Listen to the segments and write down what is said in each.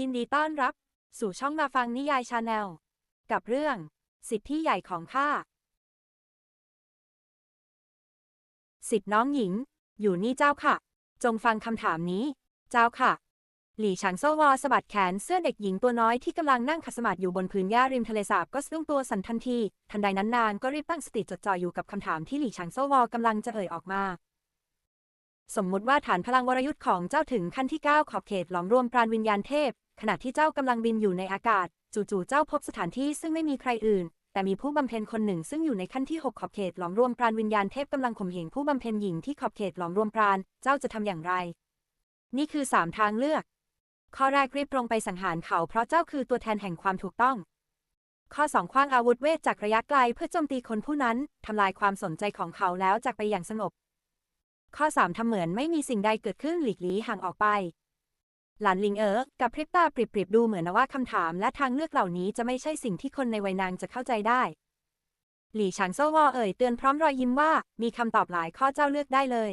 ยินดีต้อนรับ สู่ช่องมาฟังนิยายชาแนล กับเรื่อง สิทธิใหญ่ของข้า สิทธิน้องหญิง อยู่นี่เจ้าค่ะ จงฟังคำถามนี้ เจ้าค่ะ หลี่ฉางโซวอสะบัดแขนเสื้อเด็กหญิงตัวน้อยที่กำลังนั่งขัดสมาธิอยู่บนพื้นหญ้าริมทะเลสาบก็สะดุ้งตัวสั่นทันที ทันใดนั้นนางก็รีบตั้งสติจดจ่ออยู่กับคำถามที่หลี่ฉางโซวอกำลังจะเอ่ยออกมาสมมุติว่าฐานพลังวรยุทธ์ของเจ้าถึงขั้นที่ 9 ขอบเขตหลอมรวมปราณวิญญาณเทพ ขณะที่เจ้ากำลังบินอยู่ในอากาศ จู่ๆเจ้าพบสถานที่ซึ่งไม่มีใครอื่น แต่มีผู้บำเพ็ญคนหนึ่งซึ่งอยู่ในขั้นที่ 6 ขอบเขตหลอมรวมปราณวิญญาณเทพกำลังข่มเหงผู้บำเพ็ญหญิงที่ขอบเขตหลอมรวมปราณเจ้าจะทำอย่างไร นี่คือ 3 ทางเลือก ข้อแรกรีบตรงไปสังหารเขา เพราะเจ้าคือตัวแทนแห่งความถูกต้อง ข้อสองคว้างอาวุธเวทจากระยะไกลเพื่อโจมตีคนผู้นั้นทำลายความสนใจของเขาแล้วจากไปอย่างสงบข้อ 3ทำเหมือนไม่มีสิ่งใดเกิดขึ้นหลีกหลีห่างออกไป หลานลิงเอ๋อกับพริบตาปริบๆดูเหมือนว่าคำถามและทางเลือกเหล่านี้จะไม่ใช่สิ่งที่คนในวัยนางจะเข้าใจได้ หลี่ฉางโซวอเอ่ยเตือนพร้อมรอยยิ้มว่า มีคำตอบหลายข้อเจ้าเลือกได้เลย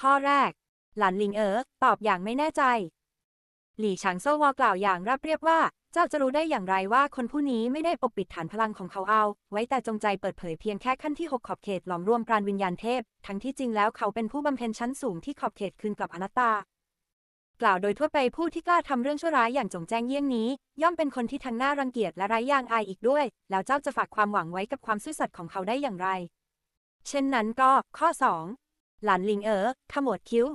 ข้อแรก หลานลิงเอ๋อตอบอย่างไม่แน่ใจ หลี่ฉางโซวอกล่าวอย่างราบเรียบว่า เจ้าจะรู้ได้อย่างไรว่าคนผู้นี้ไม่ได้ปกปิดฐานพลังของเขาเอา ไว้แต่จงใจเปิดเผยเพียงแค่ขั้นที่ 6 ขอบเขตหลอมรวมปราณวิญญาณเทพ ทั้งที่จริงแล้วเขาเป็นผู้บำเพ็ญชั้นสูงที่ขอบเขตคืนกลับอนัตตา กล่าวโดยทั่วไปผู้ที่กล้าทำเรื่องชั่วร้ายอย่างจงแจ้งเยี่ยงนี้ ย่อมเป็นคนที่ทั้งน่ารังเกียจและไร้ยางอายอีกด้วย แล้วเจ้าจะฝากความหวังไว้กับความซื่อสัตย์ของเขาได้อย่างไร เช่นนั้นก็ ข้อ 2 หลานลิงเอ๋อขมวดคิ้ว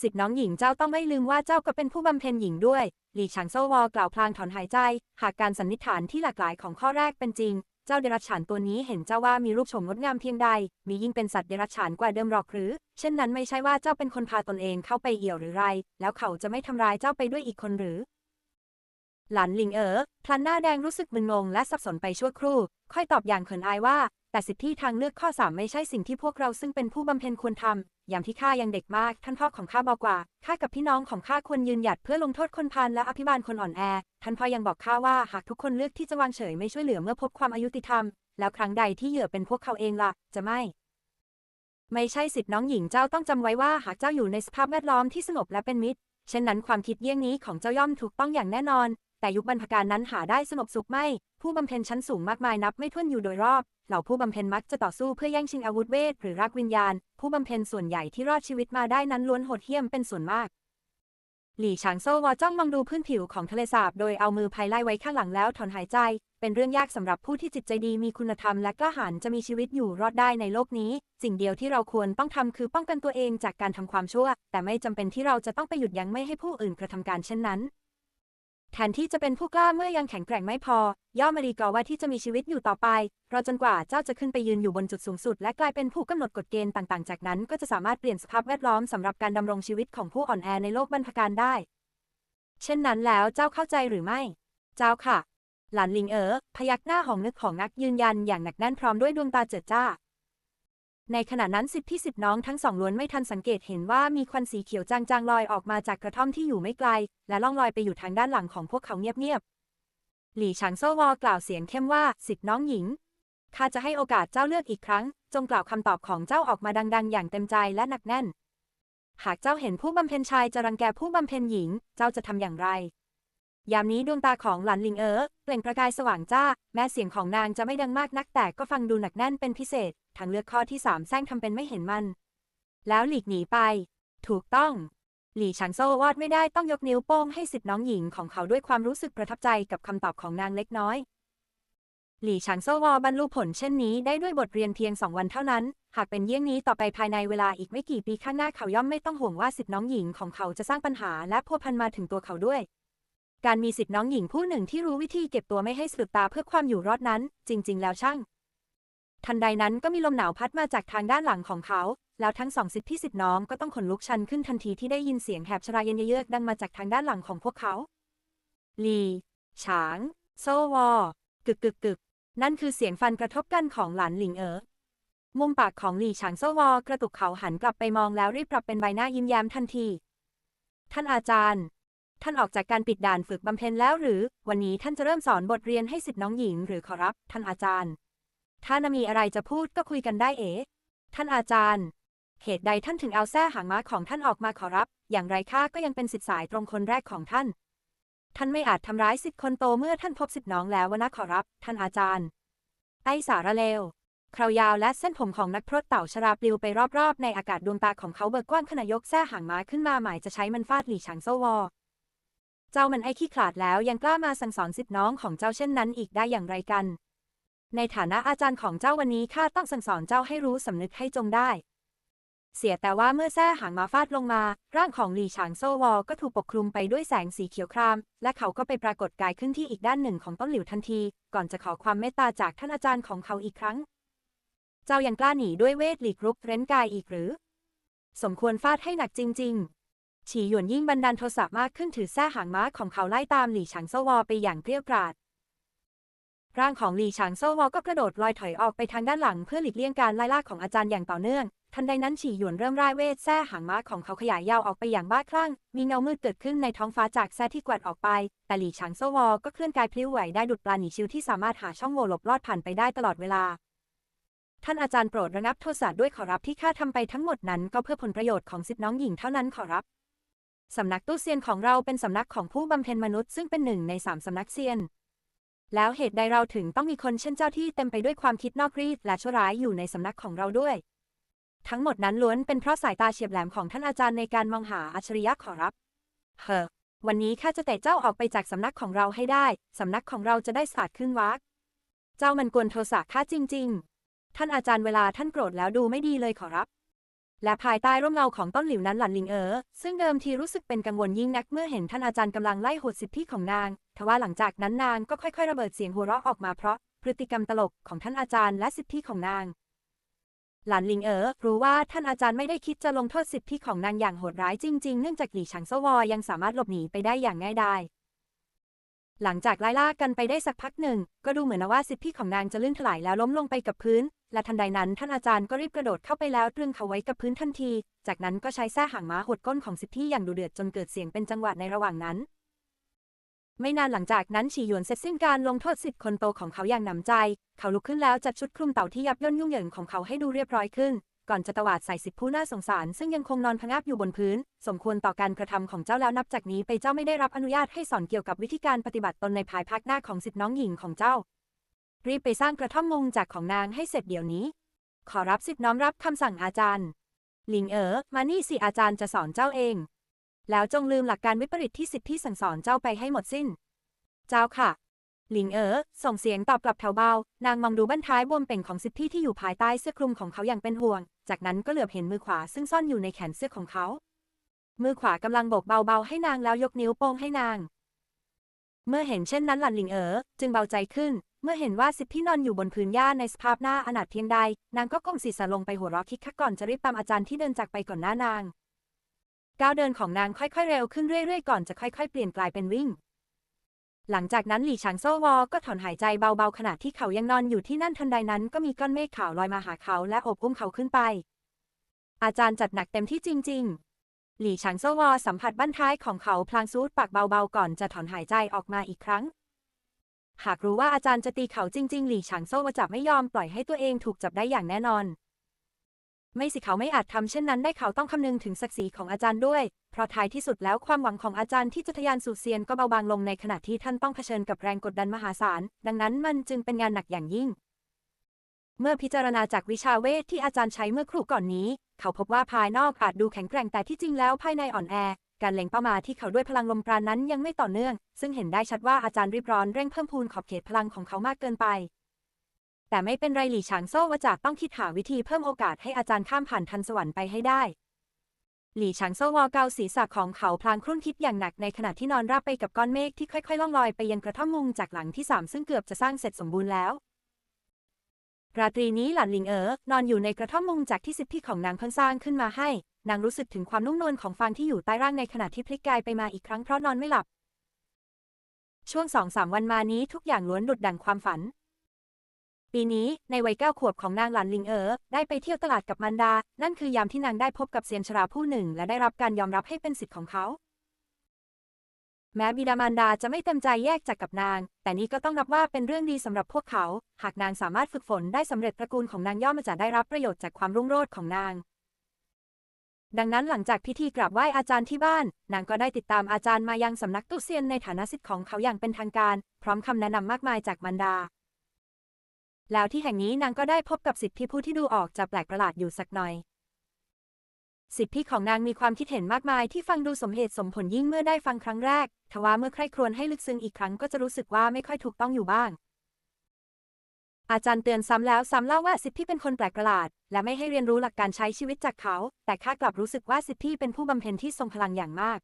สิทธิน้องหญิงเจ้าต้องไม่ลืมว่าเจ้าก็เป็นผู้บำเพ็ญหญิงด้วย หลี่ฉางโซวอกล่าวพลางถอนหายใจ หากการสันนิษฐานที่หลากหลายของข้อแรกเป็นจริง เจ้าเดรัจฉานตัวนี้เห็นเจ้าว่ามีรูปโฉมงดงามเพียงใด มียิ่งเป็นสัตว์เดรัจฉานกว่าเดิมหรอกหรือ เช่นนั้นไม่ใช่ว่าเจ้าเป็นคนพาตนเองเข้าไปเอี่ยวหรือไร แล้วเขาจะไม่ทำร้ายเจ้าไปด้วยอีกคนหรือ หลานลิงเอ๋อพลันหน้าแดงรู้สึกมึนงงและสับสนไปชั่วครู่ ค่อยตอบอย่างเขินอายว่า แต่สิทธิทางเลือกข้อ3ไม่ใช่สิ่งที่พวกเราซึ่งเป็นผู้บำเพ็ญควรทำอย่างที่ข้ายังเด็กมาก ท่านพ่อของข้าบอกว่าข้ากับพี่น้องของข้าควรยืนหยัดเพื่อลงโทษคนพาลและอภิบาลคนอ่อนแอ ท่านพ่อยังบอกข้าว่าหากทุกคนเลือกที่จะวางเฉยไม่ช่วยเหลือเมื่อพบความอายุติธรรม แล้วครั้งใดที่เหยื่อเป็นพวกเขาเองล่ะ จะไม่ไม่ใช่สิทธิน้องหญิงเจ้าต้องจำไว้ว่าหากเจ้าอยู่ในสภาพแวดล้อมที่สงบและเป็นมิตร เช่นนั้นความคิดเยี่ยงนี้ของเจ้าย่อมถูกต้องอย่างแน่นอน แต่ยุคบรรพการนั้นหาได้สงบสุขไม่ ผู้บำเพ็ญชั้นสูงมากมายนับไม่ถ้วนอยู่โดยรอบ เหล่าผู้บำเพ็ญมักจะต่อสู้เพื่อแย่งชิงอาวุธเวทหรือรักวิญญาณ ผู้บำเพ็ญส่วนใหญ่ที่รอดชีวิตมาได้นั้นล้วนโหดเหี้ยมเป็นส่วนมาก หลี่ฉางโซวอจ้องมองดูพื้นผิวของทะเลสาบ โดยเอามือภายไล่ไว้ข้างหลังแล้วถอนหายใจ เป็นเรื่องยากสำหรับผู้ที่จิตใจดีมีคุณธรรมและกล้าหาญจะมีชีวิตอยู่รอดได้ในโลกนี้ สิ่งเดียวที่เราควรต้องทำคือป้องกันตัวเองจากการทำความชั่ว แต่ไม่จำเป็นที่เราจะต้องไปหยุดยั้งไม่ให้ผู้อื่นกระทำการเช่นนั้น แทนที่จะเป็นผู้กล้าเมื่อยังแข็งแกร่งไม่พอ ย่อมมาดีกว่าว่าที่จะมีชีวิตอยู่ต่อไปรอจนกว่าเจ้าจะขึ้นไปยืนอยู่บนจุดสูงสุด และกลายเป็นผู้กำหนดกฎเกณฑ์ต่างๆ จากนั้น ก็จะสามารถเปลี่ยนสภาพแวดล้อมสำหรับการดำรงชีวิตของผู้อ่อนแอในโลกบรรพการได้ เช่นนั้นแล้วเจ้าเข้าใจหรือไม่ เจ้าค่ะ หลานลิงเอ๋อพยักหน้าหองนึกของนักยืนยันอย่างหนักแน่นพร้อมด้วยดวงตาเจิดจ้า ในขณะนั้นสิบพี่สิบน้องทั้งสองล้วนไม่ทันสังเกตเห็นว่ามีควันสีเขียวจางๆลอยออกมาจากกระท่อมที่อยู่ไม่ไกล และล่องลอยไปอยู่ทางด้านหลังของพวกเขาเงียบๆ หลี่ฉางโซวอกล่าวเสียงเข้มว่าสิทธิน้องหญิง ข้าจะให้โอกาสเจ้าเลือกอีกครั้ง จงกล่าวคำตอบของเจ้าออกมาดัง ๆ อย่างเต็มใจและหนักแน่น หากเจ้าเห็นผู้บำเพ็ญชายจะรังแกผู้บำเพ็ญหญิง เจ้าจะทำอย่างไรยามนี้ดวงตาของหลานลิงเอ๋อเปล่งประกายสว่างจ้า แม้เสียงของนางจะไม่ดังมากนักแต่ก็ฟังดูหนักแน่นเป็นพิเศษ ทางเลือกข้อที่สามแซงทำเป็นไม่เห็นมัน แล้วหลีกหนีไป ถูกต้อง หลี่ฉางโซวอดไม่ได้ต้องยกนิ้วโป้งให้สิทธิน้องหญิงของเขาด้วยความรู้สึกประทับใจกับคำตอบของนางเล็กน้อย หลี่ฉางโซวอบรรลุผลเช่นนี้ได้ด้วยบทเรียนเพียงสองวันเท่านั้น หากเป็นเยี่ยงนี้ต่อไปภายในเวลาอีกไม่กี่ปีข้างหน้าเขาย่อมไม่ต้องห่วงว่าสิทธิน้องหญิงของเขาจะสร้างปัญหาและพัวพันมาถึงตัวเขาด้วยการมีสิทธิน้องหญิงผู้หนึ่งที่รู้วิธีเก็บตัวไม่ให้สะดุดตาเพื่อความอยู่รอดนั้น จริง ๆ แล้วช่าง ทันใดนั้นก็มีลมหนาวพัดมาจากทางด้านหลังของเขา แล้วทั้งสองสิทธิพี่สิทธิน้องก็ต้องขนลุกชันขึ้นทันทีที่ได้ยินเสียงแหบชราเย็นเยือกดังมาจากทางด้านหลังของพวกเขา ลี ฉาง โซวอ กึกกึกกึก นั่นคือเสียงฟันกระทบกันของหลานหลิงเอ๋อมุมปากของหลี่ฉางโซวอกระตุกเขาหันกลับไปมองแล้วรีบปรับเป็นใบหน้ายิ้มแย้มทันที ท่านอาจารย์ ท่านออกจากการปิดด่านฝึกบำเพ็ญแล้วหรือ วันนี้ท่านจะเริ่มสอนบทเรียนให้สิทธิน้องหญิงหรือขอรับ ท่านอาจารย์ ถ้านามีอะไรจะพูดก็คุยกันได้เอ๋ท่านอาจารย์ เหตุใดท่านถึงเอาแส้หางม้าของท่านออกมาขอรับ อย่างไรข้าก็ยังเป็นสิทธิสายตรงคนแรกของท่าน ท่านไม่อาจทำร้ายสิทธิ์คนโตเมื่อท่านพบสิทธิ์น้องแล้ววนะขอรับ ท่านอาจารย์ ไอสาระเลวคราวยาวและเส้นผมของนักพรตเต่าชราปลิวไปรอบๆ ในอากาศดวงตาของเขาเบิกกว้างขณะยกแส้หางม้าขึ้นมาหมายจะใช้มันฟาดหลี่ฉางโซวอ เจ้ามันไอ้ขี้ขลาดแล้วยังกล้ามาสั่งสอนสิทธิ์น้องของเจ้าเช่นนั้นอีกได้อย่างไรกัน ในฐานะอาจารย์ของเจ้าวันนี้ข้าต้องสั่งสอนเจ้าให้รู้สำนึกให้จงได้ เสียแต่ว่าเมื่อแส้หางมาฟาดลงมา ร่างของหลี่ฉางโซวอก็ถูกปกคลุมไปด้วยแสงสีเขียวคราม และเขาก็ไปปรากฏกายขึ้นที่อีกด้านหนึ่งของต้นหลิวทันที ก่อนจะขอความเมตตาจากท่านอาจารย์ของเขาอีกครั้ง เจ้ายังกล้าหนีด้วยเวทหลีกรุกเร้นกายอีกหรือ สมควรฟาดให้หนักจริง ๆ ฉีหยวนยิ่งบันดาลโทสะมากขึ้นถือแส้หางม้าของเขาไล่ตามหลี่ฉางโซวอไปอย่างเกลี้ยวกราด ร่างของหลี่ฉางโซวอก็กระโดดลอยถอยออกไปทางด้านหลังเพื่อหลีกเลี่ยงการไล่ล่าของอาจารย์อย่างต่อเนื่อง ทันใดนั้นฉีหยวนเริ่มร่ายเวทแส้หางม้าของเขาขยายยาวออกไปอย่างบ้าคลั่ง มีเงามืดเกิดขึ้นในท้องฟ้าจากแส้ที่กวาดออกไป แต่หลี่ฉางโซวอก็เคลื่อนกายพลิ้วไหวได้ดุดปลาหนีชิวที่สามารถหาช่องโหว่หลบลอดผ่านไปได้ตลอดเวลา ท่านอาจารย์โปรดระงับโทษะด้วยขอรับที่ข้าทำไปทั้งหมดนั้นก็เพื่อผลประโยชน์ของสิทธิน้องหญิงเท่านั้นขอรับสำนักตู้เซียนของเราเป็นสำนักของผู้บำเพ็ญมนุษย์ซึ่งเป็นหนึ่งในสามสำนักเซียน แล้วเหตุใดเราถึงต้องมีคนเช่นเจ้าที่เต็มไปด้วยความคิดนอกรีดและชั่วร้ายอยู่ในสำนักของเราด้วย ทั้งหมดนั้นล้วนเป็นเพราะสายตาเฉียบแหลมของท่านอาจารย์ในการมองหาอัจฉริยะขอรับ เฮ้อวันนี้ข้าจะเตะเจ้าออกไปจากสำนักของเราให้ได้ สำนักของเราจะได้สาดขึ้นวัก เจ้ามันกวนโทสะข้าจริง ๆ ท่านอาจารย์เวลาท่านโกรธแล้วดูไม่ดีเลยขอรับ และภายใต้ร่มเงาของต้นหลิวนั้นหลันลิงเอ๋อซึ่งเดิมทีรู้สึกเป็นกังวลยิ่งนักเมื่อเห็นท่านอาจารย์กำลังไล่โหดสิทธิของนาง ทว่าหลังจากนั้นนางก็ค่อยๆ ระเบิดเสียงหัวเราะออกมาเพราะพฤติกรรมตลกของท่านอาจารย์และสิทธิของนาง หลานลิงเอ๋อรู้ว่าท่านอาจารย์ไม่ได้คิดจะลงโทษสิทธิของนางอย่างโหดร้ายจริงๆ เนื่องจากหลี่ฉางซวอยังสามารถหลบหนีไปได้อย่างง่ายดายหลังจากไล่ล่ากันไปได้สักพักหนึ่ง ก็ดูเหมือนว่าสิทธิของนางจะลื่นถลายแล้วล้มลงไปกับพื้นและทันใดนั้นท่านอาจารย์ก็รีบกระโดดเข้าไปแล้วตรึงเขาไว้กับพื้นทันที จากนั้นก็ใช้แส้หางม้าหดก้นของสิทธิอย่างดุเดือดจนเกิดเสียงเป็นจังหวะในระหว่างนั้น ไม่นานหลังจากนั้นฉีหยวนเสร็จสิ้นการลงโทษสิทธิ์คนโตของเขาอย่างหนำใจ เขาลุกขึ้นแล้วจัดชุดคลุมเต่าที่ยับย่นยุ่งเหยิงของเขาให้ดูเรียบร้อยขึ้น ก่อนจะตวาดใส่สิทธิผู้น่าสงสาร ซึ่งยังคงนอนพะงาบอยู่บนพื้น สมควรต่อการกระทำของเจ้าแล้วนับจากนี้ไปเจ้าไม่ได้รับอนุญาตให้สอนเกี่ยวกับวิธีการปฏิบัติตนในภายภาคหน้าของสิทธิน้องหญิงของเจ้า รีบไปสร้างกระท่อมมงจากของนางให้เสร็จเดี๋ยวนี้ ขอรับสิทธิน้อมรับคำสั่งอาจารย์ หลิงเอ๋อมานี่สิอาจารย์จะสอนเจ้าเอง แล้วจงลืมหลักการวิปริตที่สิทธิสั่งสอนเจ้าไปให้หมดสิ้น เจ้าค่ะ หลิงเอ๋อส่งเสียงตอบกลับแถวเบา นางมองดูบั้นท้ายบวมเป่งของสิทธิที่อยู่ภายใต้เสื้อคลุมของเขาอย่างเป็นห่วง จากนั้นก็เหลือบเห็นมือขวาซึ่งซ่อนอยู่ในแขนเสื้อของเขา มือขวากำลังโบกเบาๆให้นางแล้วยกนิ้วโป้งให้นางเมื่อเห็นเช่นนั้นหลันหลิงเอ๋อจึงเบาใจขึ้น มื่อเห็นว่าสิทธินอนอยู่บนพื้นหญ้าในสภาพหน้าอนาถเพียงใด นางก็ก้มศีรษะลงไปหัวเราะคิกคักก่อนจะรีบตามอาจารย์ที่เดินจากไปก่อนหน้านาง ก้าวเดินของนางค่อยๆเร็วขึ้นเรื่อยๆก่อนจะค่อยๆเปลี่ยนกลายเป็นวิ่ง หลังจากนั้นหลี่ฉางโซวอ ก็ถอนหายใจเบาๆขณะที่เขายังนอนอยู่ที่นั่นทันใดนั้นก็มีก้อนเมฆขาวลอยมาหาเขาและโอบอุ้มเขาขึ้นไป อาจารย์จัดหนักเต็มที่จริง ๆหลี่ฉางโซวอสัมผัสบั้นท้ายของเขาพลางซูดปากเบาๆก่อนจะถอนหายใจออกมาอีกครั้ง หากรู้ว่าอาจารย์จะตีเขาจริง ๆ หลี่ฉางโซวอจะไม่ยอมปล่อยให้ตัวเองถูกจับได้อย่างแน่นอน ไม่สิเขาไม่อาจทำเช่นนั้นได้เขาต้องคำนึงถึงศักดิ์ศรีของอาจารย์ด้วย เพราะท้ายที่สุดแล้วความหวังของอาจารย์ที่จะทะยานสู่เซียนก็เบาบางลงในขณะที่ท่านต้องเผชิญกับแรงกดดันมหาศาล ดังนั้นมันจึงเป็นงานหนักอย่างยิ่ง เมื่อพิจารณาจากวิชาเวทที่อาจารย์ใช้เมื่อครู่ก่อนนี้ เขาพบว่าภายนอกอาจดูแข็งแกร่งแต่ที่จริงแล้วภายในอ่อนแอ การเล็งเป้ามาที่เขาด้วยพลังลมปราณนั้นยังไม่ต่อเนื่อง ซึ่งเห็นได้ชัดว่าอาจารย์รีบร้อนเร่งเพิ่มพูนขอบเขตพลังของเขามากเกินไป แต่ไม่เป็นไรหลี่ฉางโซ่วาจากต้องคิดหาวิธีเพิ่มโอกาสให้อาจารย์ข้ามผ่านทันสวรรค์ไปให้ได้ หลี่ฉางโซ่วอเกาศีรษะของเขาพลางครุ่นคิดอย่างหนักในขณะที่นอนราบไปกับก้อนเมฆที่ค่อยๆล่องลอยไปยังกระท่อมมุงจากหลังที่สามซึ่งเกือบจะสร้างเสร็จสมบูรณ์แล้ว ราตรีนี้หลานหลิงเอ๋อนอนอยู่ในกระท่อมมุงจากที่สิทธิของนางเพิ่งสร้างขึ้นมาให้ นางรู้สึกถึงความนุ่มนวลของฟางที่อยู่ใต้ร่างในขณะที่พลิกกายไปมาอีกครั้งเพราะนอนไม่หลับ ช่วงสองสามวันมานี้ทุกอย่างล้วนดุดดั่งความฝัน ปีนี้ในวัยเก้าขวบของนางหลานลิงเอ๋อได้ไปเที่ยวตลาดกับมันดา นั่นคือยามที่นางได้พบกับเซียนชราผู้หนึ่ง และได้รับการยอมรับให้เป็นสิทธิ์ของเขา แม้บิดามารดาจะไม่เต็มใจแยกจากกับนาง แต่นี่ก็ต้องนับว่าเป็นเรื่องดีสำหรับพวกเขา หากนางสามารถฝึกฝนได้สำเร็จตระกูลของนางย่อมจะได้รับประโยชน์จากความรุ่งโรจน์ของนาง ดังนั้นหลังจากพิธีกราบไหว้อาจารย์ที่บ้าน นางก็ได้ติดตามอาจารย์มายังสำนักตุเซียนในฐานะศิษย์ของเขาอย่างเป็นทางการ พร้อมคำแนะนำมากมายจากมันดา แล้วที่แห่งนี้นางก็ได้พบกับสิทธิผู้ที่ดูออกจะแปลกประหลาดอยู่สักหน่อย สิทธิของนางมีความคิดเห็นมากมายที่ฟังดูสมเหตุสมผลยิ่งเมื่อได้ฟังครั้งแรก ทว่าเมื่อใคร่ครวญให้ลึกซึ้งอีกครั้งก็จะรู้สึกว่าไม่ค่อยถูกต้องอยู่บ้าง อาจารย์เตือนซ้ำแล้วซ้ำเล่าว่าสิทธิเป็นคนแปลกประหลาด และไม่ให้เรียนรู้หลักการใช้ชีวิตจากเขา แต่ข้ากลับรู้สึกว่าสิทธิเป็นผู้บำเพ็ญที่ทรงพลังอย่างมาก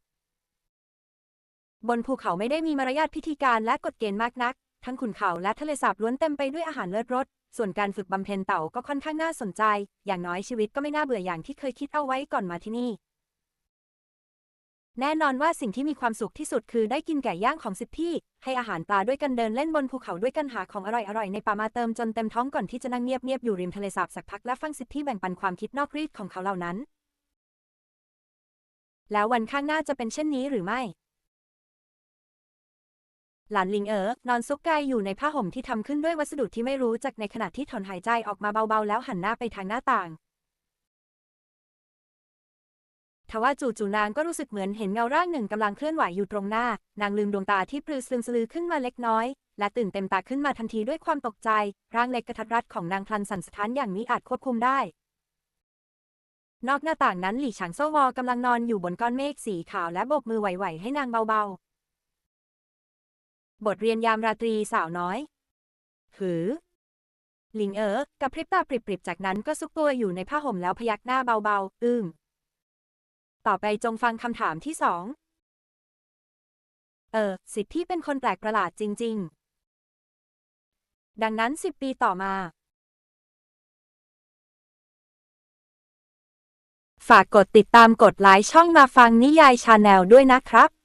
บนภูเขาไม่ได้มีมารยาทพิธีการและกฎเกณฑ์มากนัก ทั้งขุนเขาและทะเลสาบล้วนเต็มไปด้วยอาหารเลิศรส ส่วนการฝึกบำเพ็ญเต่าก็ค่อนข้างน่าสนใจ อย่างน้อยชีวิตก็ไม่น่าเบื่ออย่างที่เคยคิดเอาไว้ก่อนมาที่นี่ แน่นอนว่าสิ่งที่มีความสุขที่สุดคือได้กินไก่ย่างของสิทธิให้อาหารปลาด้วยกันเดินเล่นบนภูเขาด้วยกันหาของอร่อยๆในป่ามาเติมจนเต็มท้องก่อนที่จะนั่งเงียบๆอยู่ริมทะเลสาบสักพักและฟังสิทธิแบ่งปันความคิดนอกรีดของเขาเหล่านั้น แล้ววันข้างหน้าจะเป็นเช่นนี้หรือไม่ หลานลิงเอ๋อนอนซุกกายอยู่ในผ้าห่มที่ทำขึ้นด้วยวัสดุที่ไม่รู้จักในขณะที่ถอนหายใจออกมาเบาๆ แล้วหันหน้าไปทางหน้าต่าง ทว่าจู่ๆนางก็รู้สึกเหมือนเห็นเงาร่างหนึ่งกำลังเคลื่อนไหวอยู่ตรงหน้า นางลืมดวงตาที่ปลือสลึมสลือขึ้นมาเล็กน้อย และตื่นเต็มตาขึ้นมาทันทีด้วยความตกใจ ร่างเล็กกระทัดรัดของนางพลันสั่นสะท้านอย่างมิอาจควบคุมได้ นอกหน้าต่างนั้นหลี่ฉางโซวอกำลังนอนอยู่บนก้อนเมฆสีขาวและโบกมือไหวๆให้นางเบาๆ บทเรียนยามราตรีสาวน้อย หือ หลิงเอ๋อกับพริบตาปริบๆ จากนั้นก็ซุกตัวอยู่ในผ้าห่มแล้วพยักหน้าเบาๆ อึ้ง ต่อไปจงฟังคำถามที่สอง เออ สิทธิเป็นคนแปลกประหลาดจริง ๆ ดังนั้นสิบปีต่อมา ฝากกดติดตามกดไลค์ช่องมาฟังนิยายชาแนลด้วยนะครับ